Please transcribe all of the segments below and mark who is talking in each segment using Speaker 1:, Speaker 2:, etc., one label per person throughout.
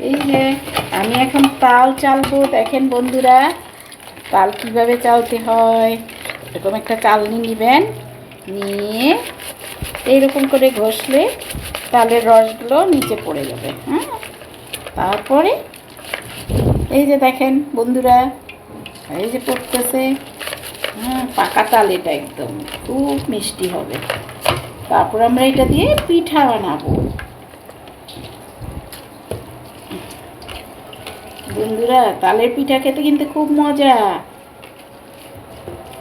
Speaker 1: এই যে, আমি এখন তাল চালবো। দেখেন বন্ধুরা, তাল কীভাবে চালতে হয়? এরকম একটা চালনি নেবেন, নিয়ে এইরকম করে ঘষলে তালের রসগুলো নিচে পড়ে যাবে হ্যাঁ? তারপরে এই যে দেখেন বন্ধুরা, এই যে পড়তেছে হ্যাঁ পাকা তাল এটা একদম, খুব মিষ্টি হবে। তারপর আমরা এটা দিয়ে পিঠা বানাবো। বন্ধুরা, তালের পিঠা খেতে কিন্তু খুব মজা।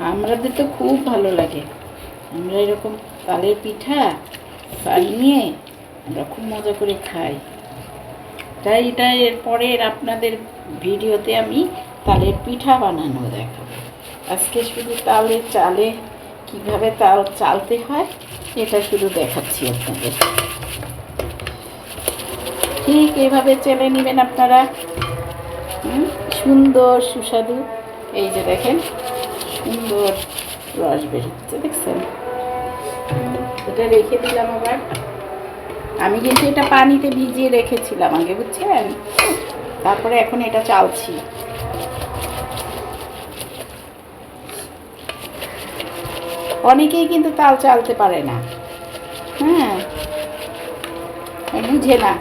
Speaker 1: আমাদের তো খুব ভালো লাগে। আমরা এরকম তালের পিঠা বানিয়ে আমরা খুব মজা করে খাই। তাই এটা এরপরে আপনাদের ভিডিওতে আমি তালের পিঠা বানানো দেখাবো। আজকে শুধু তালে চালে কীভাবে তাল চালতে হয়, এটা শুধু দেখাচ্ছি আপনাদের। ঠিক এভাবে চেলে নেবেন আপনারা। সুন্দর সুস্বাদু। এই যে দেখেন, সুন্দর রস বেরোচ্ছে দেখছেন? এটা রেখে দিলাম আবার। আমি কিন্তু এটা পানিতে ভিজিয়ে রেখেছিলাম আগে, বুঝছেন? তারপরে এখন এটা চালছি। অনেকেই কিন্তু তাল চালতে পারে না। হ্যাঁ বুঝে না।